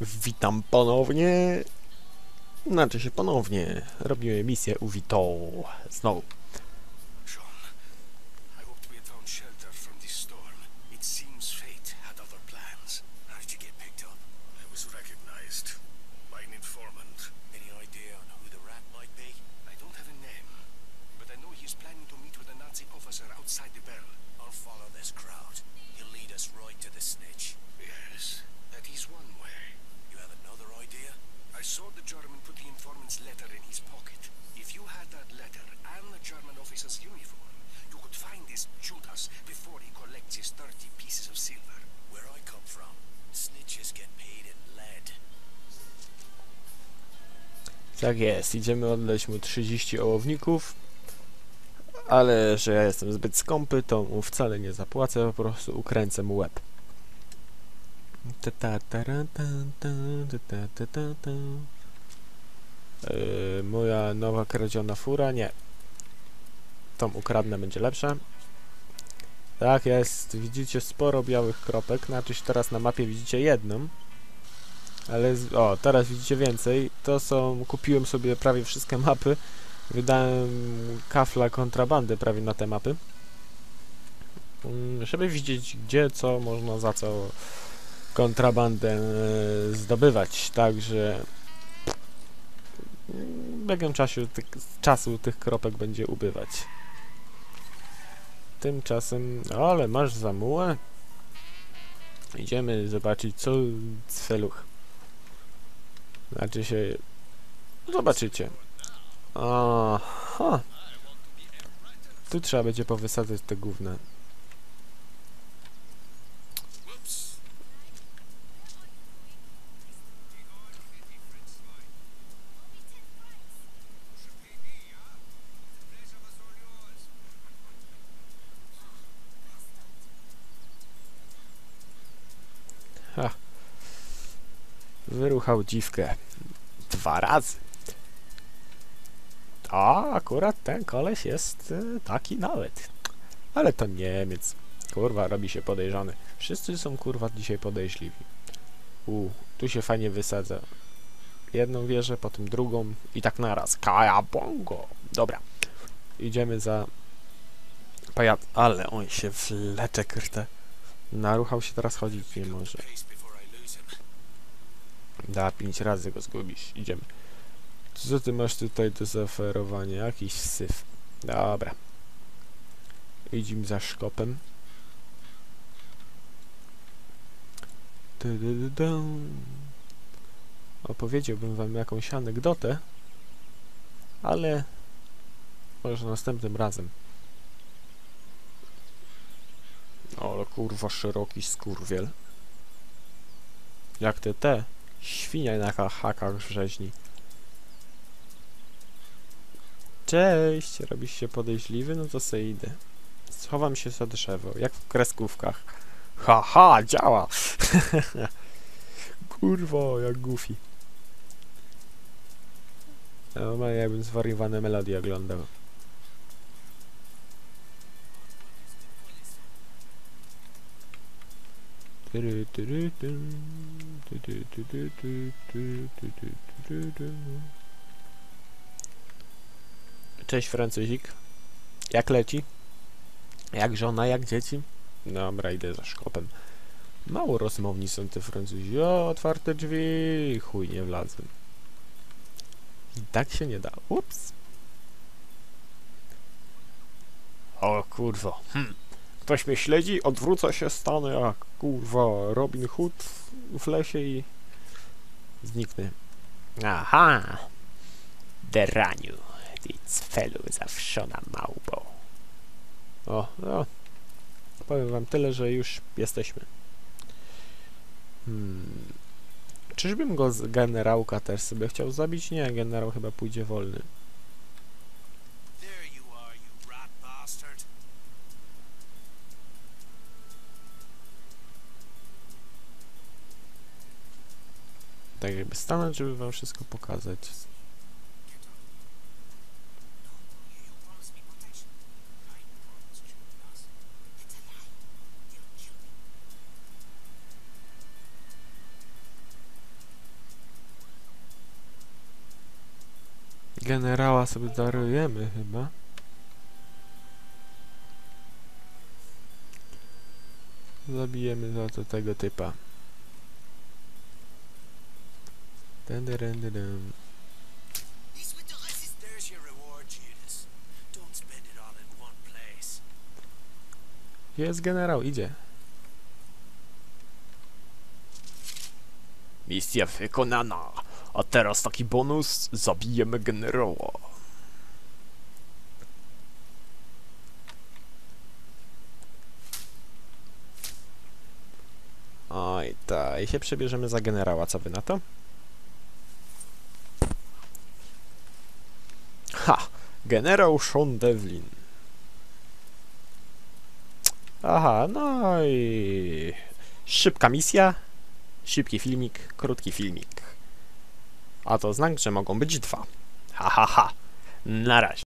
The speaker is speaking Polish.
Witam ponownie. Znaczy się ponownie. Robimy misję u Vito. Znowu. Officer's uniform, you could find this Judas before he collects his 30 pieces of silver. Where I come from, snitches get paid in lead. Tak jest, idziemy oddać mu 30 ołowników. Ale że ja jestem zbyt skąpy, to mu wcale nie zapłacę, po prostu ukręcę mu łeb. Yy, moja nowa kradziona fura? Nie. Tą ukradnę, będzie lepsza. Tak jest, widzicie sporo białych kropek, znaczy teraz na mapie widzicie jedną. Ale, o, teraz widzicie więcej. To są, kupiłem sobie prawie wszystkie mapy. Wydałem kafla kontrabandy prawie na te mapy. Mm, Żeby widzieć gdzie, co można za co kontrabandę e, zdobywać. Także mm, biegiem czasu, tych, czasu tych kropek będzie ubywać. Tymczasem, ale masz zamułę. Idziemy zobaczyć co celuch. Znaczy się... Zobaczycie. Aha. Tu trzeba będzie powysadzać te gówna. Ha. Wyruchał dziwkę. Dwa razy. A, akurat ten koleś jest y, taki nawet. Ale to Niemiec. Kurwa, robi się podejrzany. Wszyscy są kurwa dzisiaj podejrzliwi. U, tu się fajnie wysadza. Jedną wieżę, potem drugą i tak naraz. Kaja bongo. Dobra. Idziemy za pajac. Ale on się wlecze, krte. Naruchał się teraz chodzić nie może. Da, pięć razy go zgubisz. Idziemy. Co ty masz tutaj do zaoferowania? Jakiś syf. Dobra. Idziemy za szkopem. Opowiedziałbym wam jakąś anegdotę, ale może następnym razem. O, ale kurwa szeroki skurwiel. Jak te te świnia na ha- hakach rzeźni. Cześć, robisz się podejrzliwy? No to se idę. Schowam się za drzewo, jak w kreskówkach. Haha, działa! Kurwo, jak goofy. Normalnie jakbym zwariowane melodie oglądał. Cześć Francuzik. Jak leci? Jak żona, jak dzieci? Dobra, idę za szkopem. Mało rozmowni są te Francuzi. O, otwarte drzwi. Chuj, nie wlazłem. I tak się nie da. Ups. O kurwo. Hm. Ktoś mnie śledzi, odwrócę się, stanę jak kurwa Robin Hood w lesie i zniknę. Aha! Deraniu, ty cfelu zawszona małpo. O, no. Powiem wam tyle, że już jesteśmy. Hmm. Czyżbym go z generałka też sobie chciał zabić? Nie, generał chyba pójdzie wolny. tak jakby stanąć, żeby wam wszystko pokazać. Generała sobie darujemy chyba. Zabijemy za to tego typa. Dun, dun, dun, dun, dun. There's your reward, Judas. Don't spend it all in one place. Gdzie jest generał? Idzie. Misja wykonana. A teraz taki bonus. Zabijemy generała. Oj, tak. I się przebierzemy za generała. Co wy na to? Ha! Generał Sean Devlin. Aha, no i szybka misja, szybki filmik, krótki filmik. A to znak, że mogą być dwa. Ha ha ha. Na razie.